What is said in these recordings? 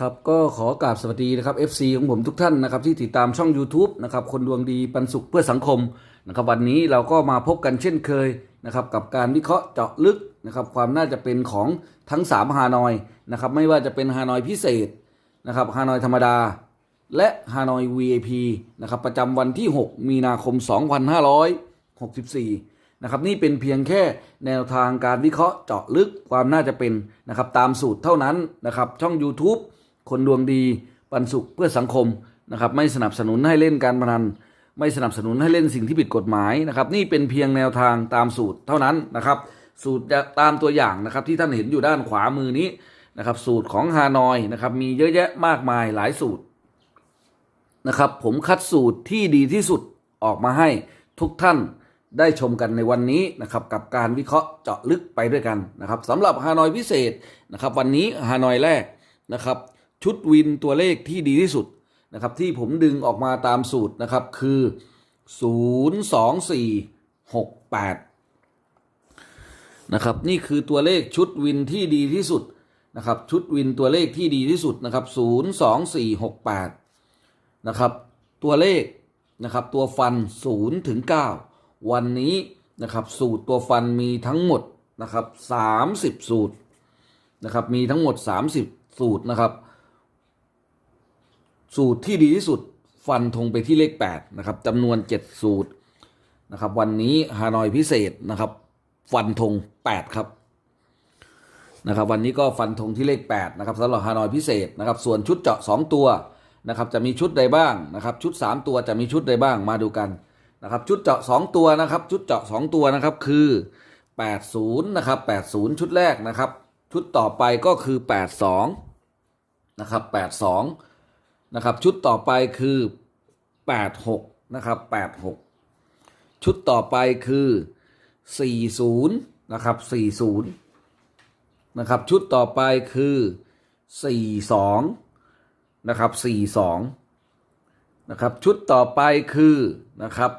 ครับก็ขอกราบสวัสดีนะครับ FC ของผมทุกท่านนะครับที่ติดตามช่อง YouTube นะครับคนดวงดีปันสุขเพื่อสังคมนะครับวันนี้เราก็มาพบกันเช่นเคยนะครับกับการวิเคราะห์เจาะลึกนะครับความน่าจะเป็นของทั้ง 3 ฮานอยนะครับไม่ว่าจะเป็นฮานอยพิเศษนะครับฮานอยธรรมดา และฮานอย VIP นะครับประจำวันที่ 6 มีนาคม 2564นะครับนี่เป็นเพียงแค่แนวทางการวิเคราะห์เจาะลึกความน่าจะเป็นนะครับตามสูตรเท่านั้นนะครับช่อง YouTube คนดวงดีปันสุขเพื่อสังคมนะครับไม่สนับสนุนให้เล่นการพนัน ไม่สนับสนุนให้เล่นสิ่งที่ผิดกฎหมายนะครับ นี่เป็นเพียงแนวทางตามสูตรเท่านั้นนะครับ สูตรตามตัวอย่างนะครับที่ท่านเห็นอยู่ด้านขวามือนี้นะครับ สูตรของฮานอยนะครับ มีเยอะแยะมากมายหลายสูตรนะครับ ผมคัดสูตรที่ดีที่สุดออกมาให้ทุกท่านได้ชมกันในวันนี้นะครับกับการวิเคราะห์เจาะลึกไปด้วยกันนะครับสำหรับฮานอยพิเศษนะครับ วันนี้ฮานอยแรกนะครับ ชุดวินตัวเลขที่ดีที่สุดนะครับที่ผมดึงออกมาตามสูตรนะครับคือ 02468 นะครับนี่คือตัวเลขชุดวินที่ดีที่สุดนะครับชุดวินตัวเลขที่ดีที่สุดนะครับ02468 นะครับตัวเลขนะครับตัวฟัน0ถึง9วันนี้นะครับสูตรตัวฟันมีทั้งหมดนะครับ30 สูตรนะครับมีทั้งหมด 30 สูตรนะครับ สูตรที่ดีที่สุดฟันธงไปที่เลข8นะครับจำนวน 7 สูตรนะครับ วันนี้ฮานอยพิเศษนะครับ ฟันธง8ครับนะครับ วันนี้ก็ฟันธงที่เลข8นะครับสำหรับฮานอยพิเศษนะครับ ส่วนชุดเจาะ 2 ตัวนะครับ จะมีชุดใดบ้างนะครับ ชุด 3 ตัวจะมีชุดใดบ้างมาดูกันนะครับ ชุดเจาะ 2 ตัวนะครับ ชุดเจาะ 2 ตัวนะครับคือ 80นะครับ80 ชุดแรกนะครับ ชุดต่อไปก็คือ 82นะครับ82 นะครับ ชุดต่อไปคือ86นะครับ86ชุดต่อไปคือ40นะครับ40นะครับ ชุดต่อไปคือ42นะครับ42นะครับ ชุดต่อไปคือนะครับ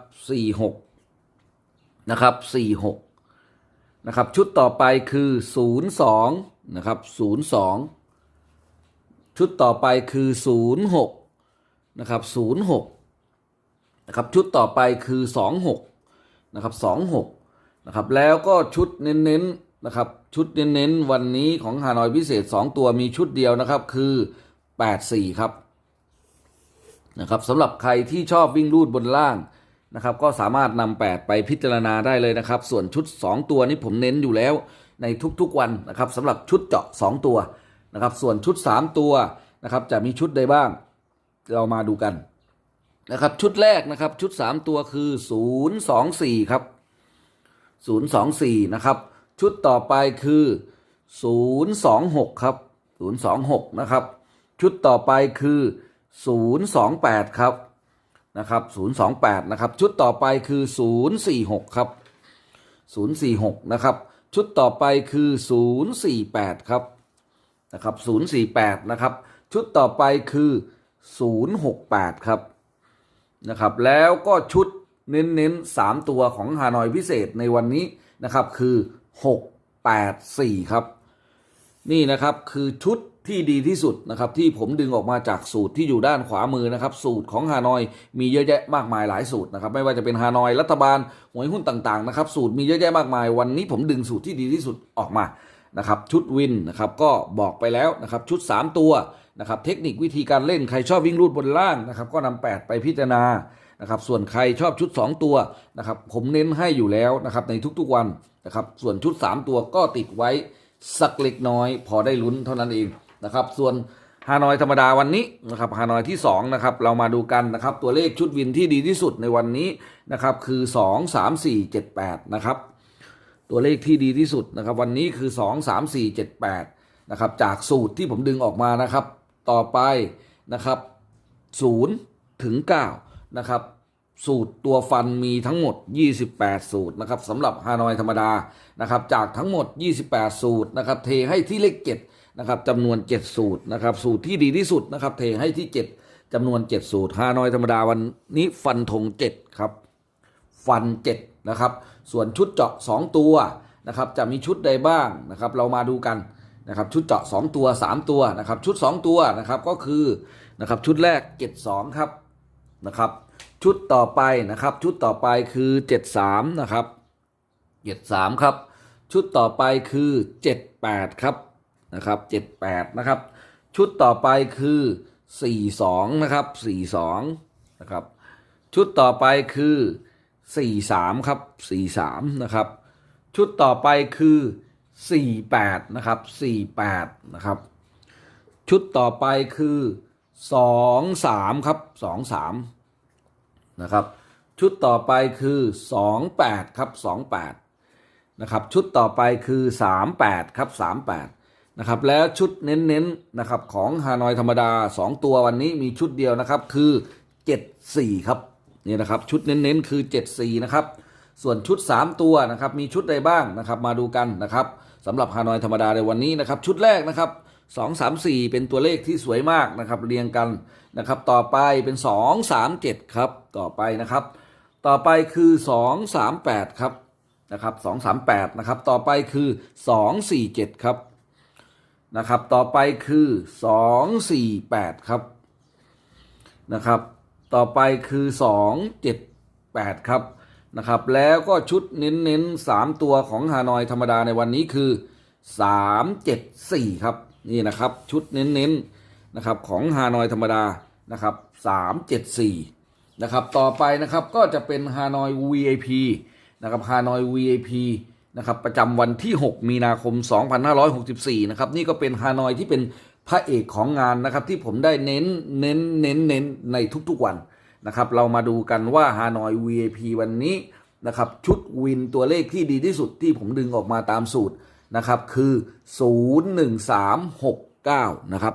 46นะครับ46นะครับ ชุดต่อไปคือ02นะครับ02 ชุดต่อไปคือ 06 นะครับ 06 นะครับ ชุดต่อไปคือ 26 นะครับ 26 นะครับ แล้วก็ชุดเน้นๆ นะครับ ชุดเน้นๆ วันนี้ของฮานอยพิเศษ 2 ตัวมีชุดเดียวนะครับ คือ 84 ครับ นะครับสำหรับใครที่ชอบวิ่งรูดบนล่างนะครับก็สามารถนำ8ไปพิจารณาได้เลยนะครับ ส่วนชุด 2 ตัวนี้ผมเน้นอยู่แล้วในทุกๆวันนะครับสำหรับชุดเจาะ 2 ตัว นะครับ ส่วนชุด 3 ตัวนะครับ จะมีชุดใดบ้าง เรามาดูกันนะครับ ชุดแรกนะครับ ชุด 3 ตัวคือ 024 ครับ 024 นะครับ ชุดต่อไปคือ 026 ครับ 026 นะครับ ชุดต่อไปคือ 028 ครับนะครับ 028 นะครับ ชุดต่อไปคือ 046 ครับ 046 นะครับ ชุดต่อไปคือ 048 ครับ นะครับ048นะครับชุดต่อไปคือ 068 ครับนะครับแล้วก็ชุดเน้นๆ 3 ตัวของฮานอยพิเศษในวันนี้นะครับคือ 6 8 4 ครับ นี่นะครับคือชุดที่ดีที่สุดนะครับที่ผมดึงออกมาจากสูตรที่อยู่ด้านขวามือนะครับ สูตรของฮานอยมีเยอะแยะมากมายหลายสูตรนะครับ ไม่ว่าจะเป็นฮานอยรัฐบาลหวยหุ้นต่างๆนะครับ สูตรมีเยอะแยะมากมายวันนี้ผมดึงสูตรที่ดีที่สุดออกมา นะครับชุดวินนะครับก็บอกไปแล้วนะครับชุด 3 ตัวนะครับเทคนิควิธีการเล่นใครชอบวิ่งรูดบนล่างนะครับก็นำ8ไปพิจารณานะครับส่วนใครชอบชุด 2 ตัวนะครับผมเน้นให้อยู่แล้วนะครับในทุกๆวันนะครับส่วนชุด 3 ตัวก็ติดไว้สักเล็กน้อย พอได้ลุ้นเท่านั้นเองนะครับส่วนฮานอยธรรมดาวันนี้นะครับฮานอยที่2นะครับเรามาดูกันนะครับตัวเลขชุดวินที่ดีที่สุดในวันนี้นะครับคือ 2 3 4 7 8นะครับ ตัวเลขที่ดีที่สุดนะครับ วันนี้คือ 2 3 4 7 8นะครับจากสูตรที่ผมดึงออกมานะครับ ต่อไปนะครับ0ถึง9นะครับสูตรตัวฟันมีทั้งหมด 28 สูตรนะครับสำหรับฮานอยธรรมดานะครับจากทั้งหมด 28 สูตรนะครับเทให้ที่เลข7นะครับจำนวน 7 สูตรนะครับสูตรที่ดีที่สุดนะครับเทให้ที่ 7จำนวน 7 สูตรฮานอยธรรมดาวันนี้ฟันธง7ครับฟัน7นะครับ ส่วนชุดเจาะ 2 ตัวนะครับจะมีชุดใดบ้างนะครับเรามาดูกันนะครับชุดเจาะ 2 ตัว 3 ตัวนะครับชุด 2 ตัวนะครับก็คือนะครับชุดแรก 72 ครับนะครับชุดต่อไปนะครับชุดต่อไปคือ 73 นะครับ73 ครับ ชุดต่อไปคือ 78 ครับนะครับ78 นะครับ ชุดต่อไปคือ 42 นะครับ 42 นะครับ ชุดต่อไปคือ 43 ครับ 43 นะครับ ชุดต่อไปคือ 48 นะครับ 48 นะครับ ชุดต่อไปคือ 23 ครับ 23 นะครับ ชุดต่อไปคือ 28 ครับ 28 นะครับ ชุดต่อไปคือ 38 ครับ 38 นะครับ แล้วชุดเน้นๆ นะครับ ของฮานอยธรรมดา 2 ตัววันนี้มีชุดเดียวนะครับ คือ 74 ครับ นี่นะครับชุดเน้นๆคือ 74 นะครับ ส่วนชุด 3 ตัวนะครับมีชุดใดบ้างนะครับมาดูกันนะครับสำหรับฮานอยธรรมดาในวันนี้นะครับชุดแรกนะครับ 2 3 4 เป็นตัวเลขที่สวยมากนะครับเรียงกันนะครับต่อไปเป็น 2 3 7 ครับต่อไปนะครับ ต่อไปคือ 2 3 8 ครับนะครับ2 3 8 นะครับต่อไปคือ 2 4 7 ครับนะครับต่อไปคือ 2 4 8 ครับนะครับ ต่อไปคือ 2 7 8 ครับนะครับ แล้วก็ชุดเน้นๆ 3 ตัวของฮานอยธรรมดาในวันนี้คือ 3 7 4 ครับ นี่นะครับ ชุดเน้นๆนะครับของฮานอยธรรมดานะครับ 3 7 4 นะครับ ต่อไปนะครับก็จะเป็นฮานอย VIP นะครับฮานอย VIP นะครับประจำวันที่ 6 มีนาคม 2564 นะครับ นี่ก็เป็นฮานอยที่เป็น พระเอกของงานนะครับที่ผมได้เน้นเน้นเน้นเน้นในทุกๆวันนะครับเรามาดูกันว่าฮานอย VIP วันนี้นะครับชุดวินตัวเลขที่ดีที่สุดที่ผมดึงออกมาตามสูตรนะครับคือ 01369 นะครับ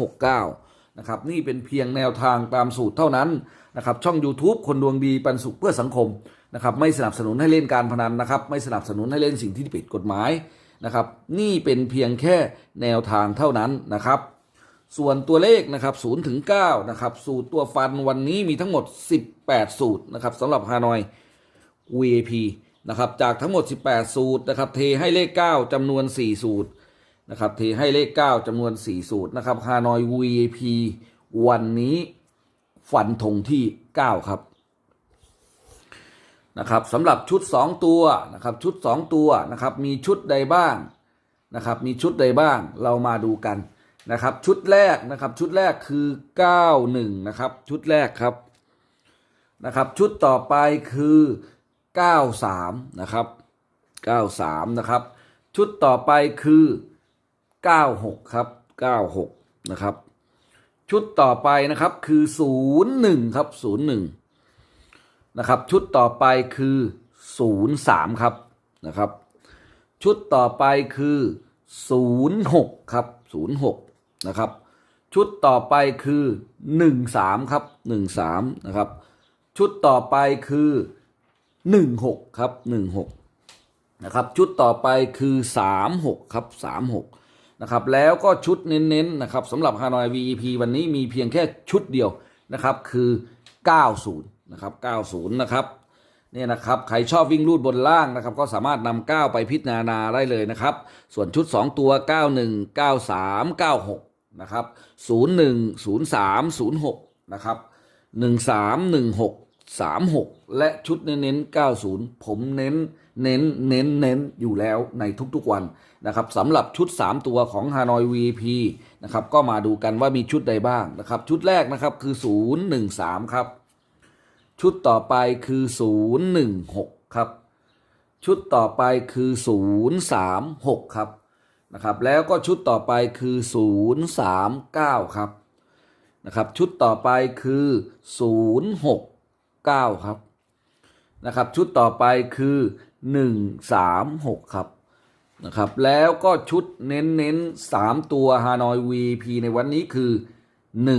01369 นะครับนี่เป็นเพียงแนวทางตามสูตรเท่านั้นนะครับช่อง YouTube คนดวงดีปันสุขเพื่อสังคมนะครับไม่สนับสนุนให้เล่นการพนันนะครับไม่สนับสนุนให้เล่นสิ่งที่ผิดกฎหมาย นะครับ นี่เป็นเพียงแค่แนวทางเท่านั้นนะครับ ส่วนตัวเลขนะครับ0ถึง9นะครับสูตรตัวฟันวันนี้มีทั้งหมด 18 สูตรนะครับสำหรับฮานอย VAP นะครับจากทั้งหมด 18 สูตรนะครับเทให้เลข 9จำนวน 4 สูตรนะครับเทให้เลข 9จำนวน 4 สูตรนะครับฮานอย VAP วันนี้ฟันธงที่ 9 ครับ นะครับสำหรับชุด 2 ตัวนะครับชุด 2 ตัวนะครับมีชุดใดบ้างนะครับมีชุดใดบ้างเรามาดูกันนะครับชุดแรกนะครับชุดแรกคือ 91นะครับชุดแรกครับนะครับชุดต่อไปคือ 93นะครับ93นะครับชุดต่อไปคือ 96ครับ96นะครับชุดต่อไปนะครับคือ 01ครับ01 นะครับ ชุดต่อไปคือ 03 ครับนะครับ ชุดต่อไปคือ 06 ครับ 06 นะครับ ชุดต่อไปคือ 13 ครับ 13 นะครับ ชุดต่อไปคือ 16 ครับ 16 นะครับ ชุดต่อไปคือ 36 ครับ 36 นะครับ แล้วก็ชุดเน้นๆนะครับสำหรับฮานอย VEP วันนี้มีเพียงแค่ชุดเดียวนะครับคือ 90 นะครับ 90 นะครับเนี่ยนะครับ ใครชอบวิ่งลูดบนล่างนะครับ ก็สามารถนำ9ไปพิจารณาได้เลยนะครับ ส่วนชุด 2 ตัว 91 93 96 นะครับ 01 03 06 นะครับ 13 16 36 และชุดเน้นๆ90 ผมเน้นเน้นเน้นเน้นอยู่แล้วในทุกๆวันนะครับสำหรับชุด 3 ตัวของ Hanoi VP นะครับก็มาดูกันว่ามีชุดใดบ้างนะครับ ชุดแรกนะครับคือ 013 ครับ ชุดต่อไปคือ 016 ครับ ชุดต่อไปคือ 036 ครับนะครับ แล้วก็ชุดต่อไปคือ 039 ครับนะครับ ชุดต่อไปคือ 069 ครับนะครับ ชุดต่อไปคือ 136 ครับนะครับ แล้วก็ชุดเน้นเน้น3ตัว Hanoi VP ในวันนี้คือ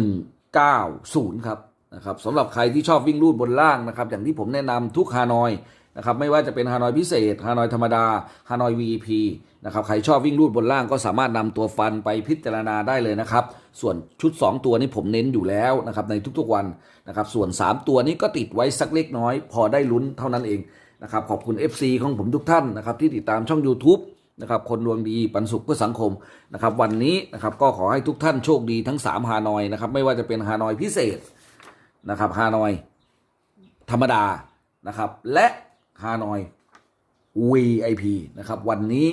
190 ครับ นะครับสำหรับใครที่ชอบวิ่งรูดบนล่างนะครับ อย่างที่ผมแนะนำทุกฮานอยนะครับ ไม่ว่าจะเป็นฮานอยพิเศษฮานอยธรรมดาฮานอย VP นะครับใครชอบวิ่งรูดบนล่างก็สามารถนำตัวฟันไปพิจารณาได้เลยนะครับ ส่วนชุด 2 ตัวนี้ผมเน้นอยู่แล้วนะครับในทุกๆวันนะครับ ส่วน 3 ตัวนี้ก็ติดไว้สักเล็กน้อย พอได้ลุ้นเท่านั้นเองนะครับขอบคุณ FC ของผมทุกท่านนะครับที่ติดตามช่อง YouTube นะครับคนดวงดีปันสุขเพื่อสังคมนะครับวันนี้นะครับก็ขอให้ทุกท่านโชคดีทั้ง 3 ฮานอยนะครับไม่ว่าจะเป็นฮานอยพิเศษ นะครับฮานอย ธรรมดานะครับ และฮานอย VIP นะครับ วันนี้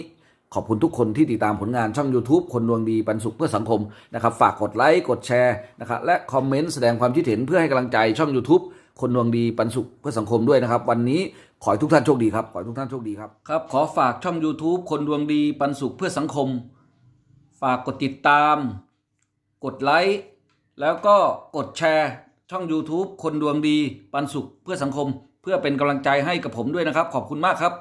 ขอบคุณทุกคนที่ติดตามผลงานช่อง YouTube คนดวงดีปันสุขเพื่อสังคมนะครับ ฝากกดไลค์กดแชร์นะครับและคอมเมนต์แสดงความคิดเห็นเพื่อให้กำลังใจช่อง YouTube คนดวงดีปันสุขเพื่อสังคมด้วยนะครับ วันนี้ขอให้ทุกท่านโชคดีครับขอให้ทุกท่านโชคดีครับครับ ขอฝากช่อง YouTube คนดวงดีปันสุขเพื่อสังคม ฝากกดติดตาม กดไลค์แล้วก็กดแชร์ ช่อง YouTube คนดวงดีปันสุขเพื่อสังคม เพื่อเป็นกำลังใจให้กับผมด้วยนะครับ ขอบคุณมากครับ